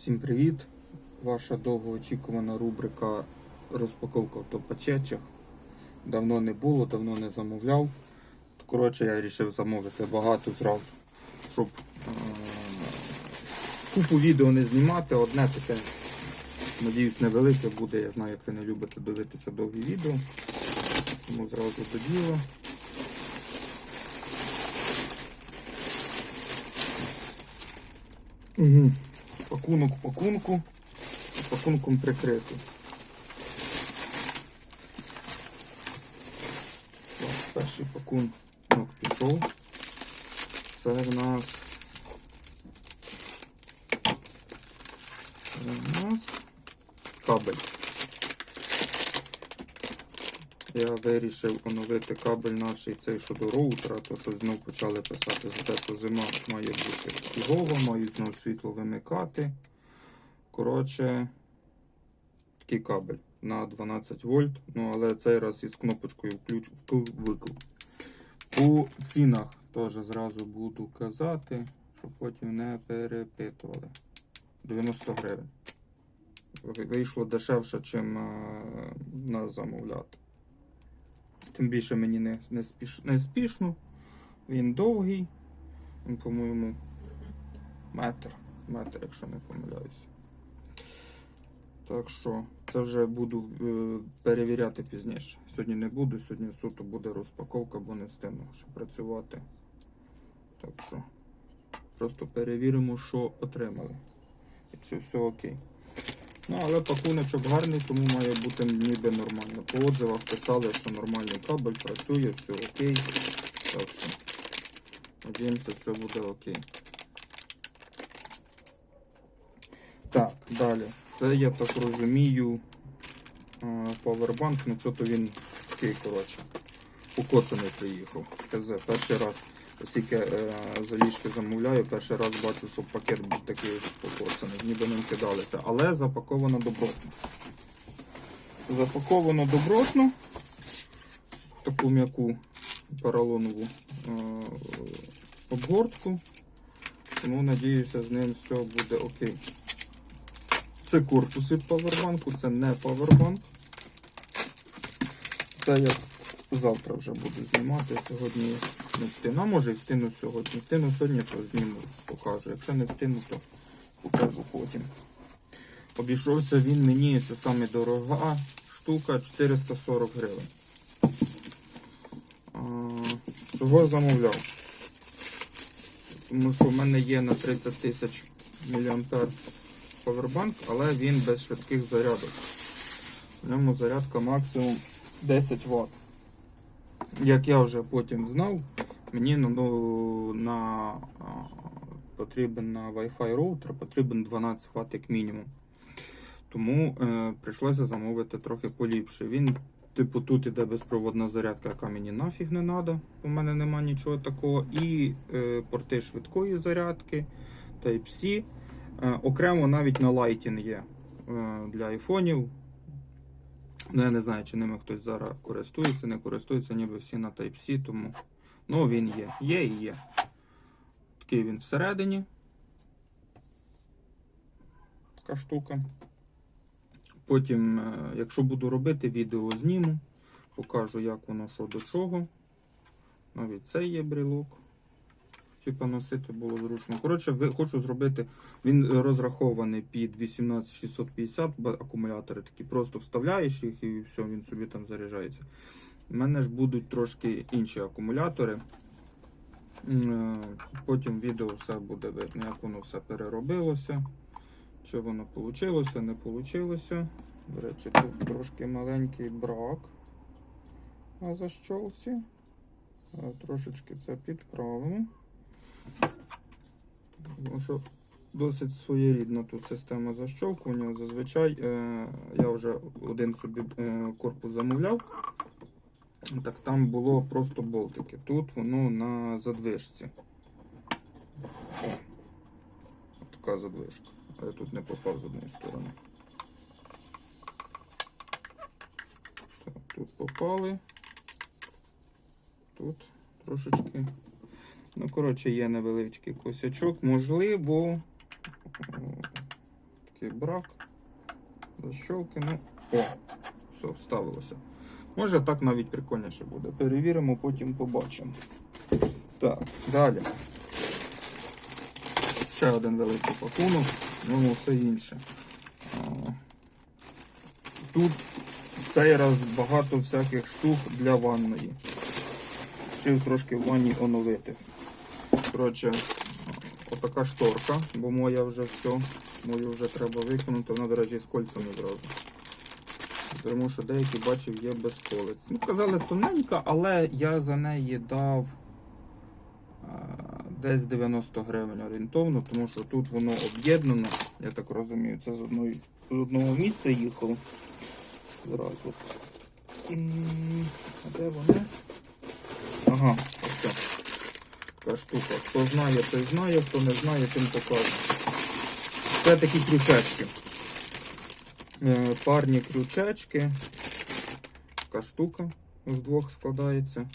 Всім привіт! Ваша довгоочікувана рубрика розпаковка автопачечих. Давно не було, давно не замовляв. Коротше, я вирішив замовити багато зразу, щоб е- купу відео не знімати. Одне таке, надіюсь, невелике буде. Я знаю, як ви не любите дивитися довгі відео. Тому зразу до діла. Угу. Пакунок пакунку. Пакунком прикритий. Перший пакунок пішов. Це в нас. Це в нас кабель. Я вирішив оновити кабель наш цей щодо роутера, то що знов почали писати за те, що зима має бути фігова, мають знов світло вимикати. Коротше, такий кабель на 12 вольт, ну але цей раз із кнопочкою включ вкл-викл. По цінах теж зразу буду казати, щоб потім не перепитували. 90 гривень. Вийшло дешевше, ніж нас замовляти. Тим більше мені не, не, спіш, не спішно. Він довгий. Він, по-моєму, метр. Метр, якщо не помиляюся. Так що це вже буду е, перевіряти пізніше. Сьогодні не буду, сьогодні суто буде розпаковка, бо не встигну ще працювати. Так що просто перевіримо, що отримали. І чи все окей. Ну, але пакуночок гарний, тому має бути ніби нормально. По отзивах писали, що нормальний кабель працює, все окей. Так що, надіємося, все буде окей. Так, далі. Це я так розумію. Павербанк, ну що то він такий, коротше. Укоцаний приїхав. КЗ. Перший раз, оскільки е, заліжки замовляю, перший раз бачу, що пакет був такий покоцаний. Ніби ним кидалися. Але запаковано добротно. Запаковано добротно. Таку м'яку поролонову е, обгортку. Тому надіюся, з ним все буде окей. Це корпус від павербанку, це не павербанк. Це я завтра вже буду знімати. Сьогодні не встигну. А може і встигну сьогодні. Встигну сьогодні, то зніму, покажу. Якщо не встигну, то покажу потім. Обійшовся він мені, це саме дорога штука 440 гривень. Чого замовляв? Тому що в мене є на 30 тисяч мА повербанк, але він без швидких зарядок. В ньому зарядка максимум 10 Вт. Як я вже потім знав, мені ну, на, а, потрібен на Wi-Fi роутер потрібен 12 Вт як мінімум. Тому е, прийшлося замовити трохи поліпше. Він, типу, тут іде безпроводна зарядка, яка мені нафіг не треба. У мене нема нічого такого. І е, порти швидкої зарядки Type-C. Е, окремо навіть на Lighting є е, для айфонів. Ну, я не знаю, чи ними хтось зараз користується, не користується, ніби всі на Type-C, тому ну, він є. Є і є. Такий він всередині. Така штука. Потім, е, якщо буду робити, відео зніму, покажу, як воно що до чого. Навіть це є брілок. Типа носити було зручно. Коротше, хочу зробити. Він розрахований під 18650 бо акумулятори такі. Просто вставляєш їх і все, він собі там заряджається. У мене ж будуть трошки інші акумулятори. Е, Потім відео все буде видно, як воно все переробилося. Чи воно вийшло, не вийшло. До речі, тут трошки маленький брак на защолці. Е, Трошечки це підправимо. Тому що досить своєрідна тут система защолкування. Зазвичай е, я вже один собі корпус замовляв. Так там було просто болтики. Тут воно на задвижці. О, така задвижка. А я тут не попав з однієї сторони. Так, тут попали. Тут трошечки. Ну, коротше, є невеличкий косячок. Можливо, такий брак. Защолки, ну. О, все, вставилося. Може так навіть прикольніше буде. Перевіримо, потім побачимо. Так, далі. Ще один великий пакунок, ну все інше. Тут цей раз багато всяких штук для ванної. Шив трошки в ванні оновити. Коротше, отака шторка, бо моя вже все, мою вже треба виконати, вона, до речі, з кольцями зразу. Тому що деякі бачив є без колець. Ну, казали тоненька, але я за неї дав десь 90 гривень орієнтовно, тому що тут воно об'єднано, я так розумію, це з, одної, з одного місця їхало. Зразу. А де вони? Ага, ось це. Така штука. Хто знає, той знає, хто не знає, тим покаже. Це такі крючечки. Е, Парні крючечки. Така штука з двох складається.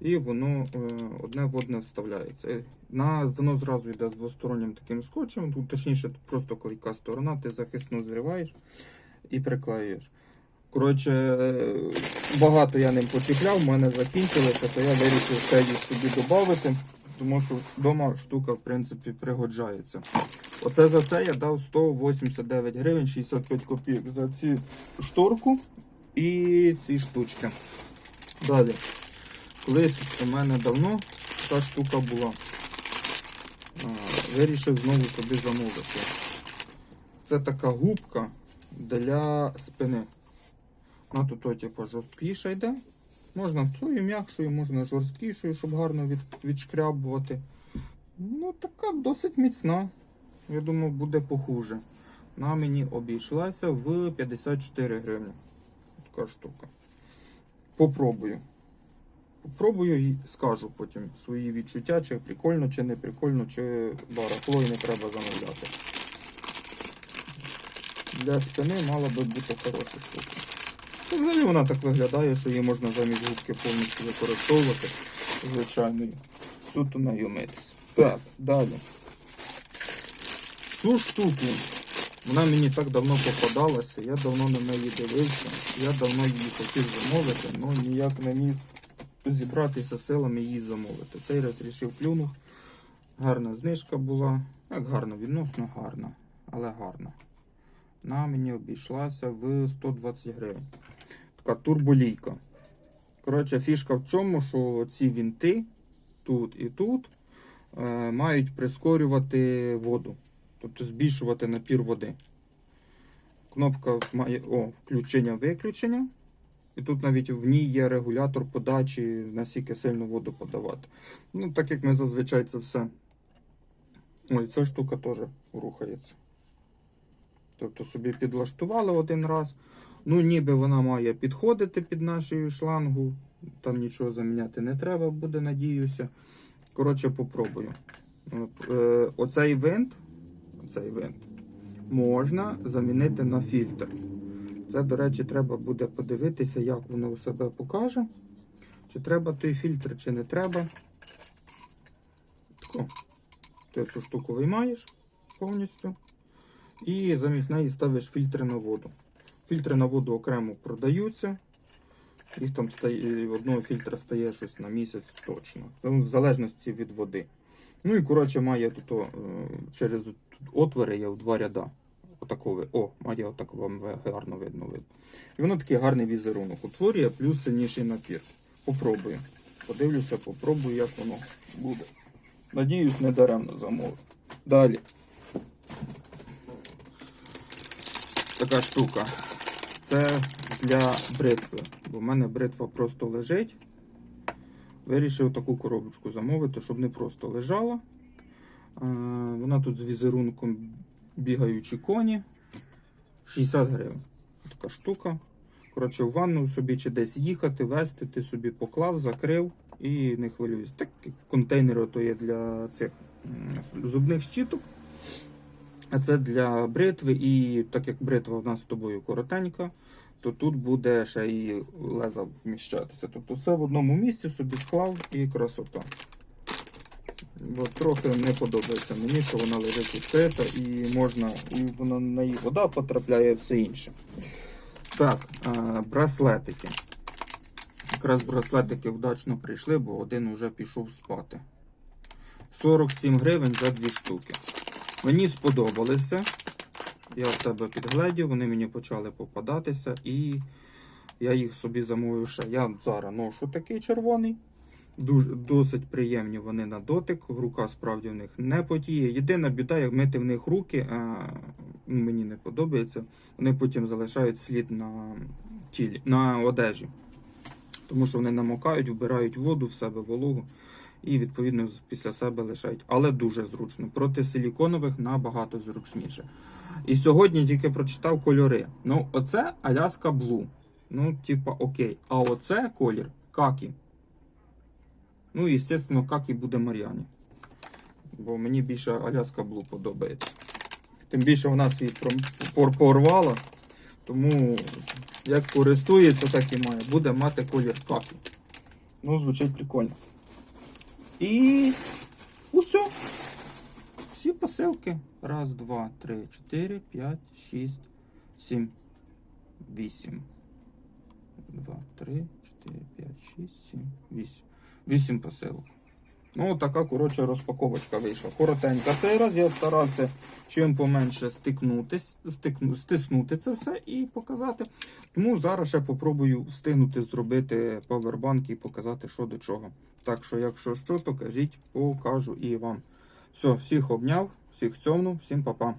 І воно е, одне в одне вставляється. Е, На, воно зразу йде з двостороннім таким скотчем. Тут, точніше, просто клейка сторона, ти захисну зриваєш і приклеюєш. Коротше, багато я ним почіпляв, в мене закінчилося, то я вирішив це собі додати, тому що вдома штука, в принципі, пригоджається. Оце за це я дав 189 гривень 65 копійок за ці шторку і ці штучки. Далі. Колись у мене давно та штука була. Вирішив знову собі замовити. Це така губка для спини. Вона тут, типу, жорсткіша йде. Можна цією м'якшою, можна жорсткішою, щоб гарно від, відшкрябувати. Ну, така досить міцна. Я думаю, буде похуже. Вона мені обійшлася в 54 гривні. Така штука. Попробую. Попробую і скажу потім свої відчуття, чи прикольно, чи не прикольно, чи барахло і не треба замовляти. Для спини мала би бути хороша штука. Ну, Взагалі вона так виглядає, що її можна замість губки повністю використовувати. Звичайно, суто нею митись. Так, далі. Цю штуку, вона мені так давно попадалася, я давно на неї дивився, я давно її хотів замовити, але ніяк не міг зібратися силами її замовити. Цей раз рішив плюнув. Гарна знижка була. Як гарна, відносно гарна, але гарна. Вона мені обійшлася в 120 гривень. Така турболійка. Коротше, фішка в чому, що ці вінти тут і тут е, мають прискорювати воду, тобто збільшувати напір води. Кнопка має о, включення-виключення. І тут навіть в ній є регулятор подачі, наскільки сильно воду подавати. Ну, так як ми зазвичай це все. Ой, ця штука теж рухається. Тобто собі підлаштували один раз. Ну, ніби вона має підходити під нашу шлангу. Там нічого заміняти не треба буде, надіюся. Коротше, попробую. Е, оцей винт, оцей винт можна замінити на фільтр. Це, до речі, треба буде подивитися, як воно у себе покаже. Чи треба той фільтр, чи не треба. Тако. Ти цю штуку виймаєш повністю. І замість неї ставиш фільтри на воду. Фільтри на воду окремо продаються. Їх там стає, одного фільтра стає щось на місяць точно. Ну, В залежності від води. Ну і коротше має тут е, через тут отвори є в два ряда. Отакове. О, має отак вам гарно видно видно. І воно такий гарний візерунок утворює, плюс сильніший напір. Попробую. Подивлюся, попробую, як воно буде. Надіюсь, не даремно замовив. Далі. Така штука. Це для бритви. Бо в мене бритва просто лежить. Вирішив таку коробочку замовити, щоб не просто лежала. Е, Вона тут з візерунком бігаючі коні. 60 гривень. Така штука. Коротше, в ванну собі чи десь їхати, вести, ти собі поклав, закрив і не хвилююсь. Так контейнери то є для цих зубних щіток. А це для бритви, і так як бритва в нас з тобою коротенька, то тут буде ще і леза вміщатися. Тобто все в одному місці собі склав і красота. Бо трохи не подобається мені, що вона лежить відкрита і можна, і вона на її вода потрапляє все інше. Так, браслетики. Якраз браслетики вдачно прийшли, бо один вже пішов спати. 47 гривень за дві штуки. Мені сподобалися. Я в себе підгледів, вони мені почали попадатися і я їх собі замовив ще. Я зараз ношу такий червоний. Дуже, досить приємні вони на дотик. Рука справді в них не потіє. Єдина біда, як мити в них руки, а, мені не подобається. Вони потім залишають слід на тілі, на одежі. Тому що вони намокають, вбирають воду в себе вологу і відповідно після себе лишають. Але дуже зручно. Проти силіконових набагато зручніше. І сьогодні тільки прочитав кольори. Ну, оце Аляска Блу. Ну, типа, окей. А оце колір какі. Ну, і, звісно, какі буде Мар'яні. Бо мені більше Аляска Блу подобається. Тим більше вона свій порвала. Тому як користується, так і має. Буде мати колір какі. Ну, звучить прикольно. І усе. Всі посилки. Раз, два, три, чотири, п'ять, шість, сім, вісім. Два, три, чотири, п'ять, шість, сім, вісім. Вісім посилок. Ну, така, коротше, розпаковочка вийшла. Коротенька. Цей раз я старався чим поменше стикнутись, стикну, стиснути це все і показати. Тому зараз ще попробую встигнути зробити павербанк і показати, що до чого. Так що, якщо що, то кажіть, покажу і вам. Все, всіх обняв, всіх цьомнув, всім па-па.